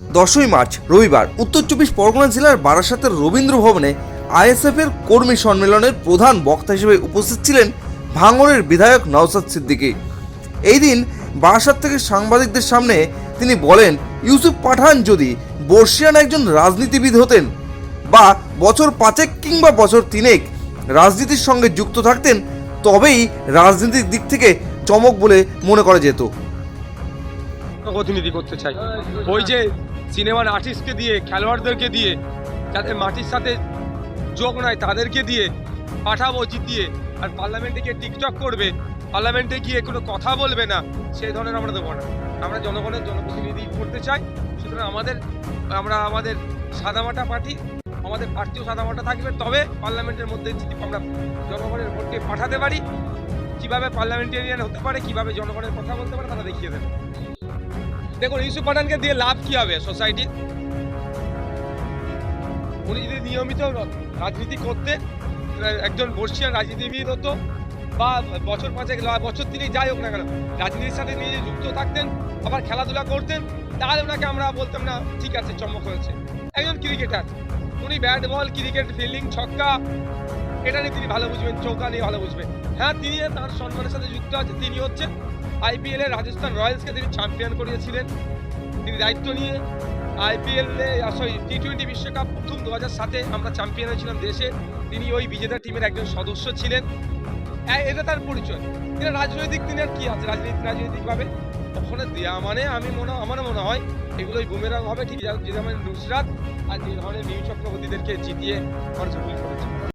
দশই মার্চ, রবিবার, উত্তর চব্বিশ পরগনা জেলার বারাসাতের রবীন্দ্র ভবনে আইএসএফ এর কর্মী সম্মেলনের প্রধান বক্তা হিসেবে উপস্থিত ছিলেন ভাঙড়ের বিধায়ক নওসাদ সিদ্দিকী। এই দিন বারাসাত থেকে সাংবাদিকদের সামনে তিনি বলেন, ইউসুফ পাঠান যদি বর্ষিয়ান একজন রাজনীতিবিদ হতেন বা বছর পাঁচেক কিংবা বছর তিনেক রাজনীতির সঙ্গে যুক্ত থাকতেন, তবেই রাজনীতির দিক থেকে চমক বলে মনে করা যেত। প্রতিনিধি করতে চাই। ওই যে সিনেমার আর্টিস্টকে দিয়ে, খেলোয়াড়দেরকে দিয়ে, যাদের মাটির সাথে যোগ নাই, তাদেরকে দিয়ে পাঠাবো, জিতিয়ে। আর পার্লামেন্টে গিয়ে টিকটক করবে, পার্লামেন্টে গিয়ে কোনো কথা বলবে না, সেই ধরনের আমরা দেবো না। আমরা জনগণের জনপ্রতিনিধি করতে চাই, সুতরাং আমাদের, আমরা আমাদের সাদামাটা পার্টি, আমাদের প্রার্থীও সাদামাটা থাকবে, তবে পার্লামেন্টের মধ্যে আমরা জনগণের ভোটকে পাঠাতে পারি, কীভাবে পার্লামেন্টেরিয়ান হতে পারে, কীভাবে জনগণের কথা বলতে পারে, তারা দেখিয়ে দেবে। দেখুন ইউসুফ পাঠানকে দিয়ে লাভ কি হবে সোসাইটি উনি যদি নিয়মিত রাজনীতি করতে, একজন বর্ষিয়ান রাজনীতিবিদ হতো, বা বছর পাঁচেক বছর তিনি যাই হোক না কেন, রাজনীতির সাথে নিজে যুক্ত থাকতেন, আবার খেলাধুলা করতেন, তাহলে ওনাকে আমরা বলতাম, না, ঠিক আছে, চমক হয়েছে। একজন ক্রিকেটার উনি ব্যাট বল ক্রিকেট ফিল্ডিং ছক্কা এটা নিয়ে তিনি ভালো বুঝবেন, চৌকা নিয়ে ভালো বুঝবেন। হ্যাঁ তিনি তার সম্মানের সাথে যুক্ত আছে, তিনি হচ্ছেন আইপিএল এ রাজস্থান রয়্যালসকে তিনি চ্যাম্পিয়ন করিয়েছিলেন। তিনি দায়িত্ব নিয়ে আইপিএল সরি টি টোয়েন্টি বিশ্বকাপ প্রথম দু হাজার সাতে আমরা চ্যাম্পিয়ন হয়েছিলাম দেশে। তিনি ওই বিজেতা টিমের একজন সদস্য ছিলেন। এটা তার পরিচয়। এটা রাজনৈতিক তিনি আর কি আছে? রাজনীতি, রাজনৈতিকভাবে? ওখানে দেওয়া মানে আমি মনে, আমার মনে হয় এগুলোই বুমেরাং হবে। ঠিক যে ধরনের নুসরাত আর যে ধরনের নিউ চক্রবর্তীদেরকে জিতিয়ে মানুষ ভুল করেছে।